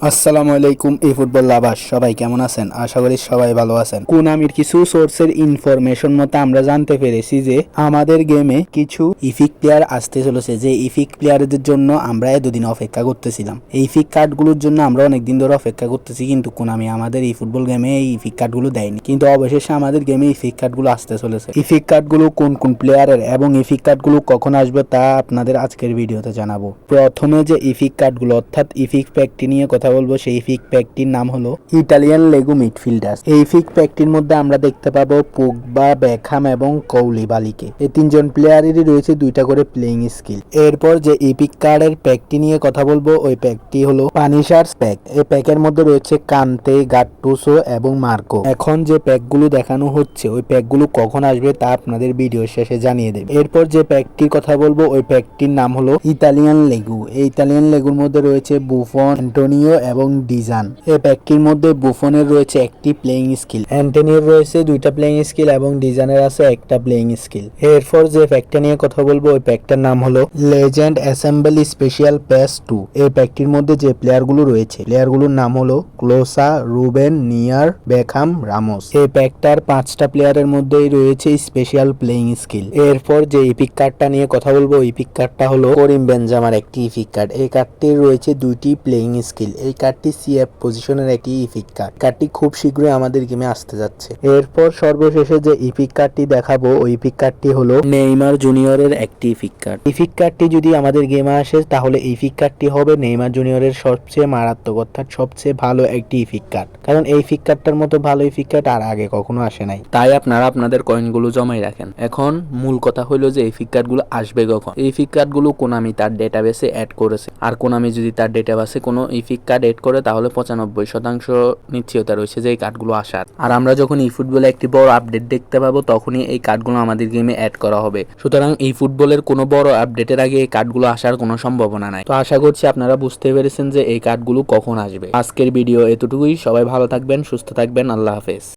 আসসালামু আলাইকুম, এই ফুটবল লাভার, সবাই কেমন আছেন? আশা করি সবাই ভালো আছেন। কোনামির কিছু সোর্সের ইনফরমেশন মতে আমরা জানতে পেরেছি যে, আমাদের গেমে কিছু ইফিক প্লেয়ার আসতে চলেছে, যে ইফিক প্লেয়ারদের জন্য আমরা এতদিন অপেক্ষা করতেছিলাম। এই ইফিক কার্ডগুলোর জন্য আমরা অনেকদিন ধরে অপেক্ষা করতেছি, কিন্তু কোনামি আমাদের এই ফুটবল গেমে এই ইফিক কার্ডগুলো দেয়নি। কিন্তু অবশেষে আমাদের গেমে ইফিক কার্ডগুলো আসতে চলেছে। ইফিক কার্ডগুলো কোন কোন প্লেয়ারের এবং ইফিক কার্ডগুলো কখন আসবে তা আপনাদের আজকের ভিডিওতে জানাব। প্রথমে যে ইফিক কার্ডগুলো অর্থাৎ ইফিক প্যাকটি নিয়ে কথা বলব, সেই ফিক প্যাকটির নাম হলো ইটালিয়ান লেগু মিডফিল্ডার এই ইফিক প্যাকটির মধ্যে আমরা দেখতে পাবো পোগবা বেখাম এবং কৌলি বালিকে এই তিনজন প্লেয়ারেরই রয়েছে দুইটা করে প্লেইং স্কিল এরপর যে ইপিক কার্ডের প্যাকটি নিয়ে কথা বলব, ওই প্যাকটি হলো পানিশার্স প্যাক এই প্যাকের মধ্যে রয়েছে কান্তে গাট্টুসো এবং মার্কো এখন যে প্যাকগুলো দেখানো হচ্ছে, ওই প্যাকগুলো কখন আসবে তা আপনাদের ভিডিও শেষে জানিয়ে দেবে। এরপর যে প্যাকটির কথা বলব, ওই প্যাকটির নাম হলো ইতালিয়ান লেগু এই ইতালিয়ান লেগুর মধ্যে রয়েছে বুফন অ্যান্টোনিও এবং ডিজান এই প্যাকটির মধ্যে বুফনের রয়েছে একটি প্লেইং স্কিল অ্যান্টোনিওর রয়েছে দুইটা প্লেইং স্কিল এবং ডিজানের আছে একটা প্লেইং স্কিল এরপর যে প্যাকটা নিয়ে কথা বলব, ওই প্যাকটার নাম হলো legend assembly special pass two এই প্যাকটির মধ্যে যে প্লেয়ারগুলো রয়েছে প্লেয়ারগুলোর নাম হলো Klose Ruben Neymar Beckham Ramos এই প্যাকটার পাঁচটা প্লেয়ারের মধ্যেই রয়েছে স্পেশাল প্লেইং স্কিল এরপর যে ইপিক কার্ডটা নিয়ে কথা বলব ইপিক কার্ডটা হলো করিম বেনজামার একটি ইপিক কার্ড এই কার্ডটির রয়েছে দুইটি প্লেইং স্কিল এই কার্ডটি সিএফ পজিশনের একটি ইপিক কার্ড কার্ডটি খুব শীঘ্রই আমাদের গেমে আসতে যাচ্ছে এরপর সর্বশেষে যে ইপিক কার্ডটি দেখাবো ওই ইপিক কার্ডটি হলো নেইমার জুনিয়রের একটি ইপিক কার্ড ইপিক কার্ডটি যদি আমাদের গেমে আসে তাহলে ইপিক কার্ডটি হবে নেইমার জুনিয়রের সবচেয়ে মারাত্মক অর্থাৎ সবচেয়ে ভালো একটি ইপিক কার্ড কারণ এই ইপিক কার্ডটার মতো ভালো ইপিক কার্ড আর আগে কখনো আসে নাই তাই আপনারা আপনাদের কয়েনগুলো জমাই রাখেন এখন মূল কথা হলো যে এই ফিক কার্ডগুলো আসবে কখন এই ফিক কার্ডগুলো কোনামি তার ডেটাবেসে অ্যাড করেছে আর কোনামি যদি তার ডেটাবেসে কোনো এই ফিক কার্ড এড করে তাহলে পঁচানব্বই শতাংশ নিশ্চয়তা রয়েছে যে এই কার্ডগুলো আসার। আর আমরা যখন এই ফুটবলে একটি বড় আপডেট দেখতে পাবো, তখনই এই কার্ডগুলো আমাদের গেমে অ্যাড করা হবে। সুতরাং এই ফুটবলের কোনো বড় আপডেটের আগে এই কার্ডগুলো আসার কোনো সম্ভাবনা নাই। তো আশা করছি আপনারা বুঝতে পেরেছেন যে এই কার্ডগুলো কখন আসবে। আজকের ভিডিও এতটুকুই। সবাই ভালো থাকবেন, সুস্থ থাকবেন। আল্লাহ হাফেজ।